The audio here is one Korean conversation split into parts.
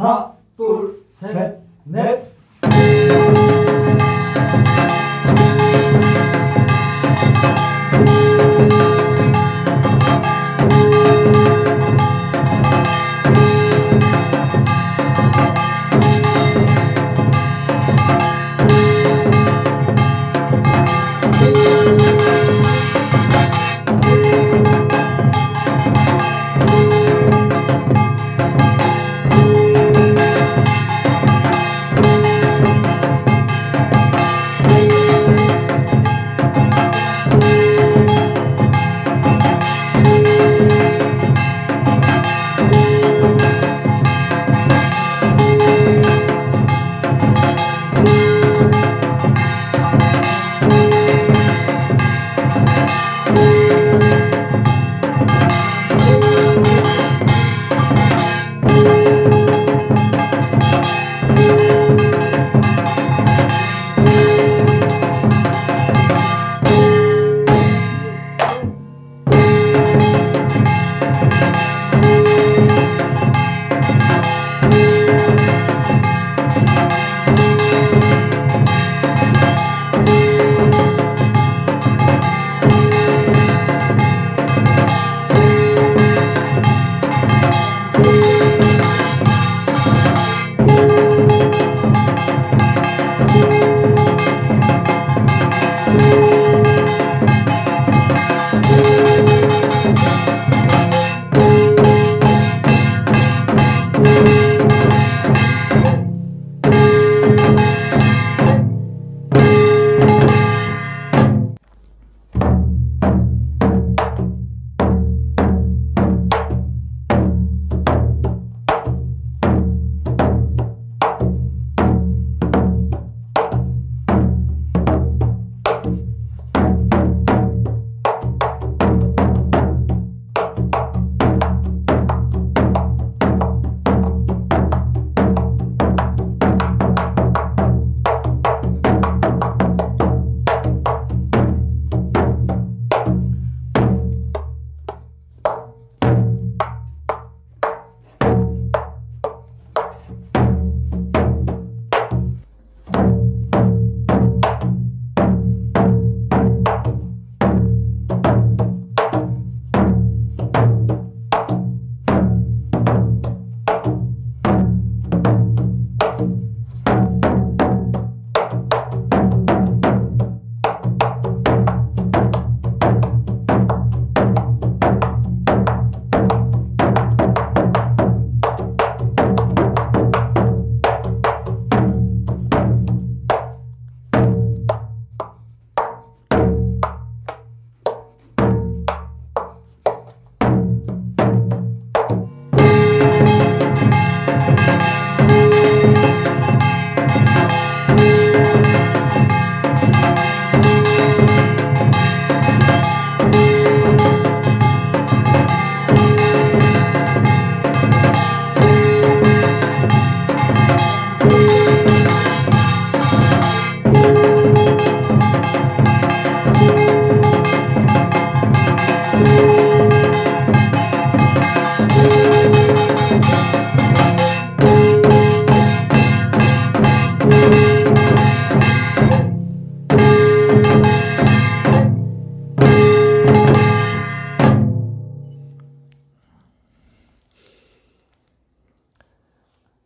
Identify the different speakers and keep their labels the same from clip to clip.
Speaker 1: 하나, 둘, 셋, 넷.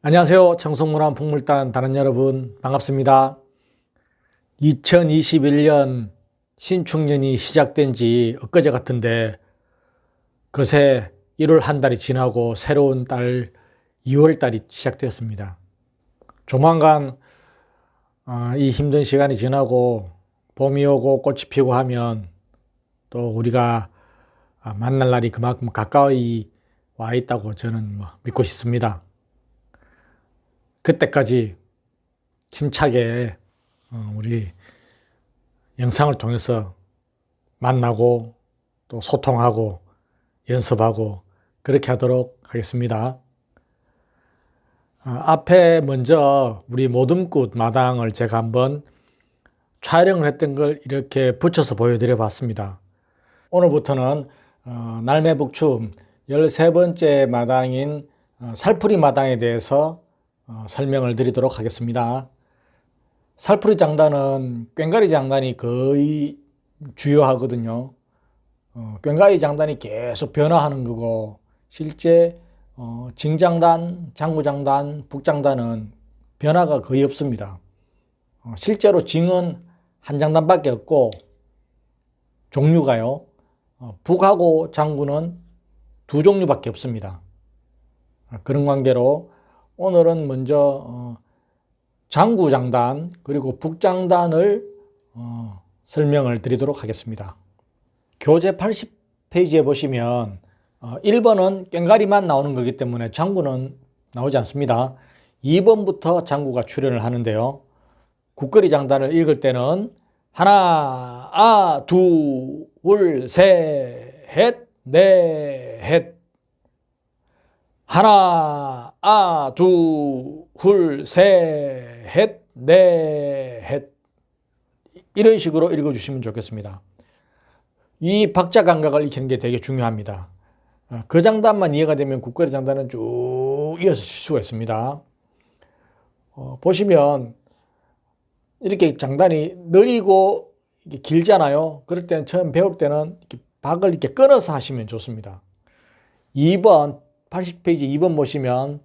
Speaker 1: 안녕하세요. 청송문화 풍물단 단원 여러분 반갑습니다. 2021년 신축년이 시작된 지 엊그제 같은데 그새 1월 한 달이 지나고 새로운 달 2월 달이 시작되었습니다. 조만간 어, 이 힘든 시간이 지나고 봄이 오고 꽃이 피고 하면 또 우리가 아, 만날 날이 그만큼 가까이 와 있다고 저는 뭐 믿고 싶습니다. 그때까지 힘차게 어, 우리 영상을 통해서 만나고 또 소통하고 연습하고 그렇게 하도록 하겠습니다. 어, 앞에 먼저 우리 모둠꽃 마당을 제가 한번 촬영을 했던 걸 이렇게 붙여서 보여드려 봤습니다. 오늘부터는 어, 날매북춤 13번째 마당인 살풀이 마당에 대해서 어, 설명을 드리도록 하겠습니다. 살풀이 장단은 꽹가리 장단이 거의 주요하거든요. 어, 꽹가리 장단이 계속 변화하는 거고 실제 어, 징장단, 장구장단, 북장단은 변화가 거의 없습니다. 어, 실제로 징은 한 장단밖에 없고 종류가요. 어, 북하고 장구는 두 종류밖에 없습니다. 아, 그런 관계로 오늘은 먼저 어, 장구장단 그리고 북장단을 어, 설명을 드리도록 하겠습니다. 교재 80페이지에 보시면 어, 1번은 꽹가리만 나오는 거기 때문에 장구는 나오지 않습니다. 2번부터 장구가 출연을 하는데요. 국거리 장단을 읽을 때는 하나, 아, 두, 울, 셋, 헷, 넷, 헷. 하나, 아, 두, 훌, 셋, 헷, 넷, 헷. 이런 식으로 읽어주시면 좋겠습니다. 이 박자 감각을 익히는 게 되게 중요합니다. 어, 그 장단만 이해가 되면 국거리 장단은 쭉 이어서 칠 수가 있습니다. 어, 보시면 이렇게 장단이 느리고 길잖아요. 그럴 때는 처음 배울 때는 이렇게 박을 이렇게 끊어서 하시면 좋습니다. 2번 80페이지 2번 보시면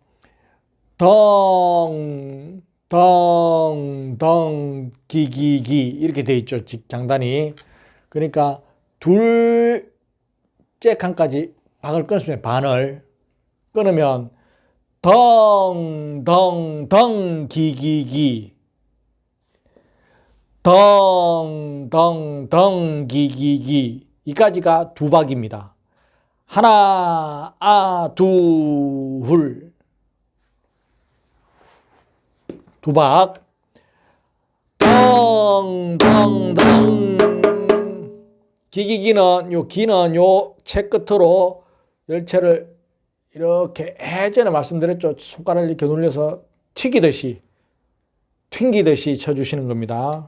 Speaker 1: 덩, 덩, 덩, 기 기 기 이렇게 돼 있죠. 장단이. 그러니까 둘째 칸까지 박을 끊으면 반을 끊으면 덩, 덩, 덩, 기 기 기 덩, 덩, 덩, 기 기 기 이까지가 두 박입니다. 하나, 아, 두, 훌. 두 박. 덩, 덩, 덩. 기기기는, 요 기는 요책 끝으로 열채를 이렇게 예전에 말씀드렸죠. 손가락을 이렇게 눌려서 튀기듯이, 튕기듯이 쳐주시는 겁니다.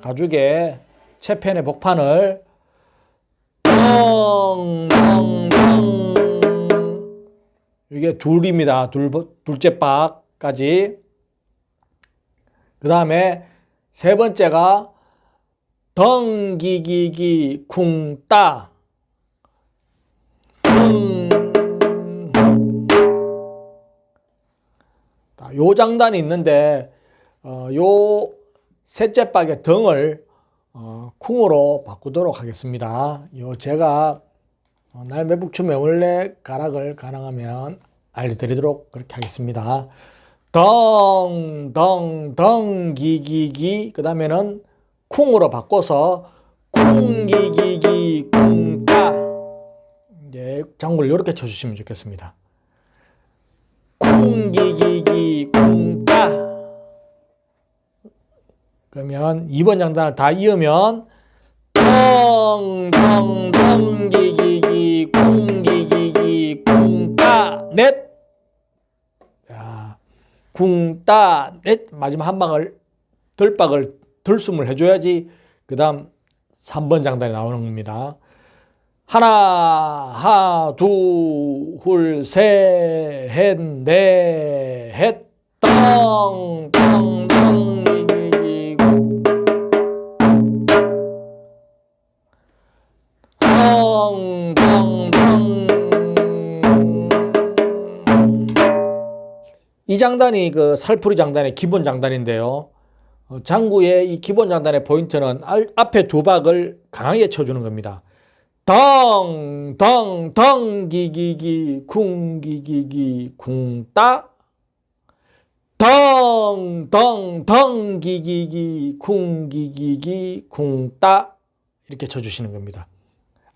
Speaker 1: 가죽에 채펜의 복판을 덩덩덩 이게 둘입니다. 둘, 둘째 박까지. 그 다음에 세 번째가 덩기기기 쿵따. 요 장단이 있는데 어, 요 셋째 박의 등을 어, 쿵으로 바꾸도록 하겠습니다. 요 제가 어, 날매북추 매월래 가락을 가능하면 알려드리도록 그렇게 하겠습니다. 덩, 덩, 덩, 기 기 기. 그 다음에는 쿵으로 바꿔서 쿵 기 기 기, 쿵 따. 이제 장구를 이렇게 쳐주시면 좋겠습니다. 쿵 기기기, 그러면 2번 장단을 다 이으면 덩덩덩 기기기 쿵기기기 쿵따 넷. 자, 쿵따 넷. 마지막 한 방을 덜박을 덜숨을 해줘야지 그 다음 3번 장단이 나오는 겁니다. 하나, 하, 두, 훌, 셋, 헷, 넷, 헷, 덩, 덩, 덩, 이 장단이 그 살풀이 장단의 기본 장단인데요. 어, 장구의 이 기본 장단의 포인트는 알, 앞에 두 박을 강하게 쳐주는 겁니다. 덩, 덩, 덩, 기기기, 쿵, 기기기, 쿵, 따. 덩, 덩, 덩, 기기기, 쿵, 기기기, 쿵, 따. 이렇게 쳐주시는 겁니다.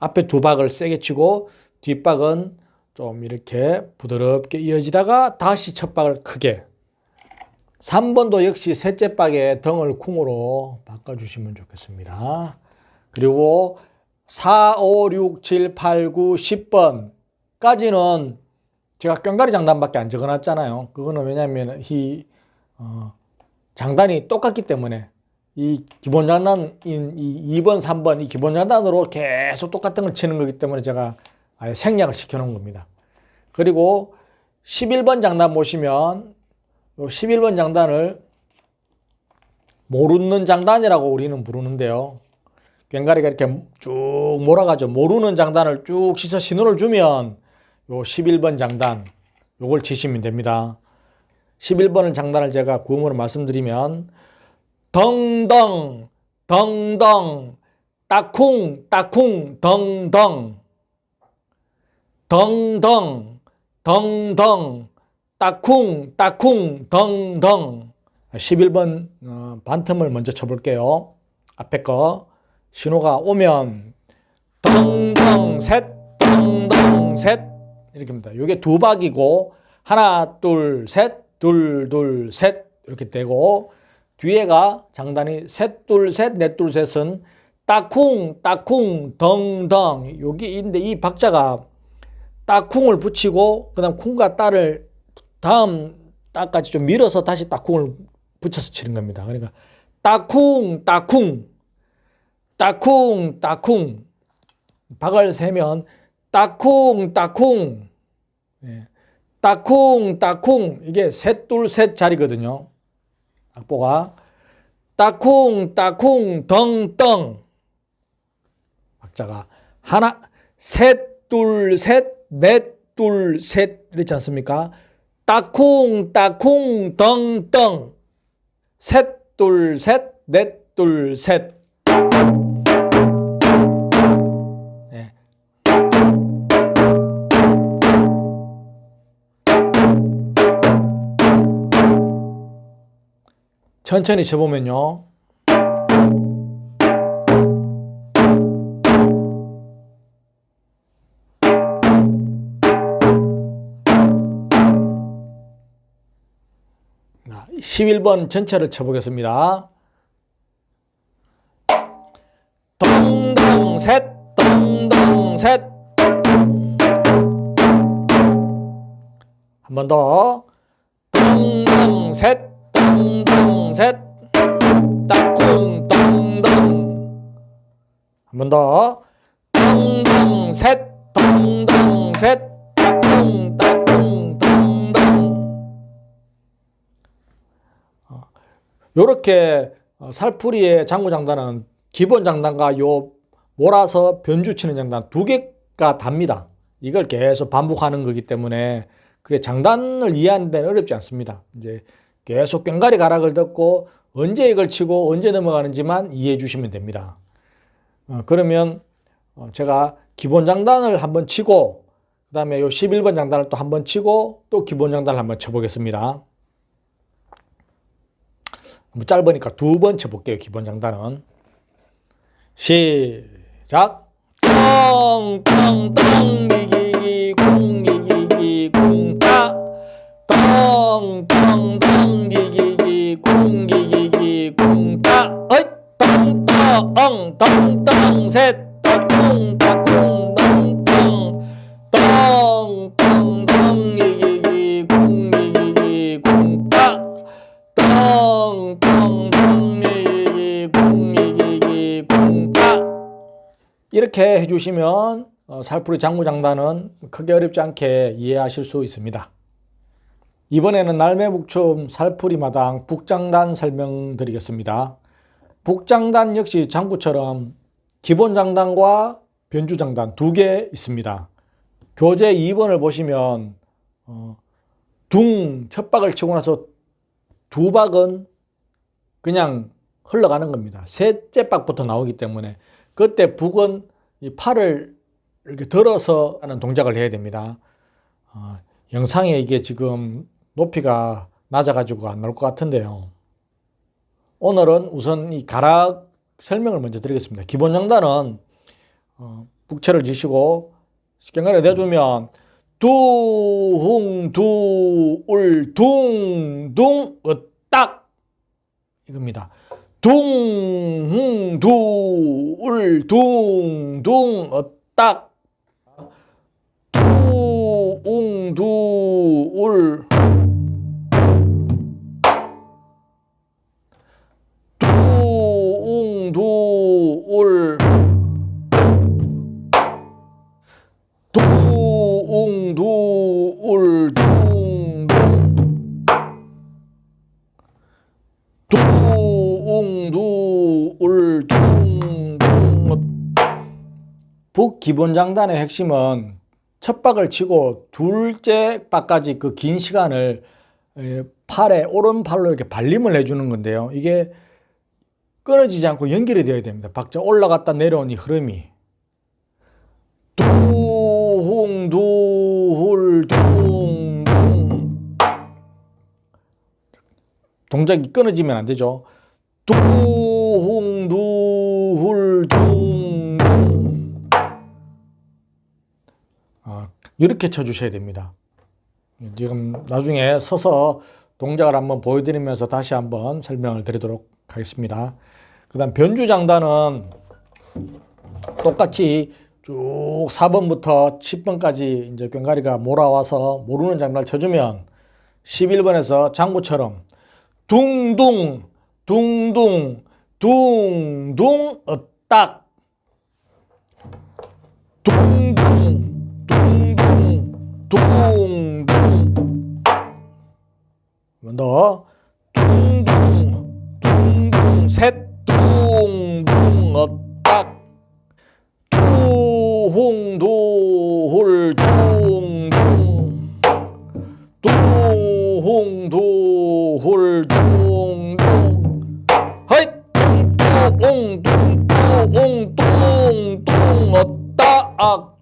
Speaker 1: 앞에 두 박을 세게 치고 뒷박은 좀 이렇게 부드럽게 이어지다가 다시 첫 박을 크게 3번도 역시 셋째 박에 등을 쿵으로 바꿔주시면 좋겠습니다. 그리고 4, 5, 6, 7, 8, 9, 10번까지는 제가 꽹가리 장단밖에 안 적어놨잖아요. 그거는 왜냐하면 이 어, 장단이 똑같기 때문에 이 기본 장단인 이 2번, 3번 이 기본 장단으로 계속 똑같은 걸 치는 거기 때문에 제가 아예 생략을 시켜 놓은 겁니다. 그리고 11번 장단 보시면 요 11번 장단을 모르는 장단이라고 우리는 부르는데요. 꽹가리가 이렇게 쭉 몰아가죠. 모르는 장단을 쭉 씻어 신호를 주면 요 11번 장단 요걸 치시면 됩니다. 11번 장단을 제가 구음으로 말씀드리면 덩덩 덩덩 따쿵 따쿵 덩덩 덩덩 덩덩 따쿵 따쿵 덩덩. 11번 어, 반틈을 먼저 쳐볼게요. 앞에 거. 신호가 오면 덩덩 셋 덩덩 셋. 이렇게 합니다. 이게 두 박이고 하나 둘 셋 둘 둘 셋. 이렇게 되고 뒤에가 장단이 셋 둘 셋 넷 둘 셋은 따쿵 따쿵 덩덩. 여기인데 이 박자가 따쿵을 붙이고 그다음 쿵과 따를 다음 따까지 좀 밀어서 다시 따쿵을 붙여서 치는 겁니다. 그러니까 따쿵 따쿵 따쿵 따쿵 박을 세면 따쿵 따쿵 예. 따쿵 따쿵 이게 셋둘셋 자리거든요. 악보가 따쿵 따쿵 덩덩 박자가 하나 셋둘셋 넷 둘 셋 이렇지 않습니까? 따쿵 따쿵 덩덩 셋 둘 셋 넷 둘 셋 네. 천천히 쳐보면요. 11번 전체를 쳐보겠습니다. 덩덩 셋, 덩덩 셋. 한 번 더. 덩덩 셋, 덩덩 셋. 따쿵 덩덩. 한번 더. 덩덩 셋, 덩덩 셋. 요렇게 어, 살풀이의 장구 장단은 기본 장단과 요 몰아서 변주 치는 장단 두 개가 답니다. 이걸 계속 반복하는 거기 때문에 그게 장단을 이해하는 데는 어렵지 않습니다. 이제 계속 꽹가리 가락을 듣고 언제 이걸 치고 언제 넘어가는지만 이해해 주시면 됩니다. 어, 그러면 어, 제가 기본 장단을 한번 치고 그 다음에 요 11번 장단을 또 한번 치고 또 기본 장단을 한번 쳐보겠습니다. 뭐 짧으니까 두 번 쳐볼게요. 기본 장단은. 시작. 똥똥똥 기기기 공기기기 공따 똥똥똥 기기기 공기기기 공따 어이 똥똥 똥똥 셋 이렇게 해주시면 어, 살풀이 장구장단은 크게 어렵지 않게 이해하실 수 있습니다. 이번에는 날매북춤 살풀이 마당 북장단 설명드리겠습니다. 북장단 역시 장구처럼 기본 장단과 변주 장단 두 개 있습니다. 교재 2번을 보시면 어, 둥 첫 박을 치고 나서 두 박은 그냥 흘러가는 겁니다. 셋째 박부터 나오기 때문에 그때 북은 이 팔을 이렇게 들어서 하는 동작을 해야 됩니다. 어, 영상에 이게 지금 높이가 낮아가지고 안 나올 것 같은데요. 오늘은 우선 이 가락 설명을 먼저 드리겠습니다. 기본 장단은 어, 북채를 지시고 꽹가리 내주면 두흥 두울 둥둥 으딱 이겁니다. 둥흥 두울 둥둥 으딱. 두웅 두울 기본 장단의 핵심은 첫 박을 치고 둘째 박까지 그 긴 시간을 에, 팔에 오른팔로 이렇게 발림을 해주는 건데요. 이게 끊어지지 않고 연결이 되어야 됩니다. 박자 올라갔다 내려온 이 흐름이 두홍 두홀 둥둥 동작이 끊어지면 안 되죠. 두 이렇게 쳐주셔야 됩니다. 지금 나중에 서서 동작을 한번 보여드리면서 다시 한번 설명을 드리도록 하겠습니다. 그 다음 변주장단은 똑같이 쭉 4번부터 10번까지 이제 꽹가리가 몰아와서 모르는 장단을 쳐주면 11번에서 장구처럼 둥둥 둥둥 둥둥 어딱 번 더 둥둥 둥둥 셋 둥둥 어딱 도홍도홀 둥둥. 도홍도홀 둥둥. 허잇! 똥똥똥똥똥똥 어딱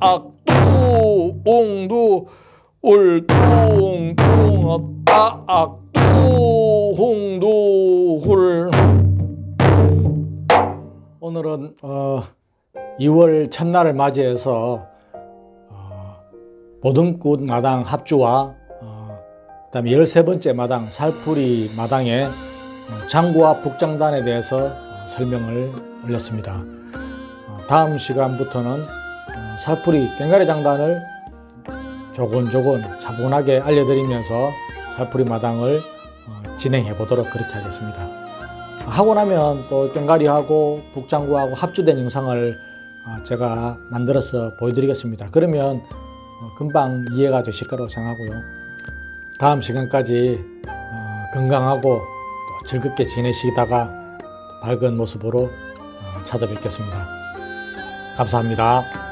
Speaker 1: 따 도홍도 올 똥똥 어따 도홍도 홀 오늘은 어, 2월 첫날을 맞이해서 어, 보등꽃 마당 합주와 어, 그다음에 13번째 마당 살풀이 마당의 어, 장구와 북장단에 대해서 어, 설명을 올렸습니다. 어, 다음 시간부터는 어, 살풀이 꽹가리 장단을 조곤조곤 차분하게 알려드리면서 살풀이 마당을 어, 진행해 보도록 그렇게 하겠습니다. 하고 나면 또 꽹가리하고 북장구하고 합주된 영상을 어, 제가 만들어서 보여드리겠습니다. 그러면 어, 금방 이해가 되실 거라고 생각하고요. 다음 시간까지 어, 건강하고 또 즐겁게 지내시다가 밝은 모습으로 어, 찾아뵙겠습니다. 감사합니다.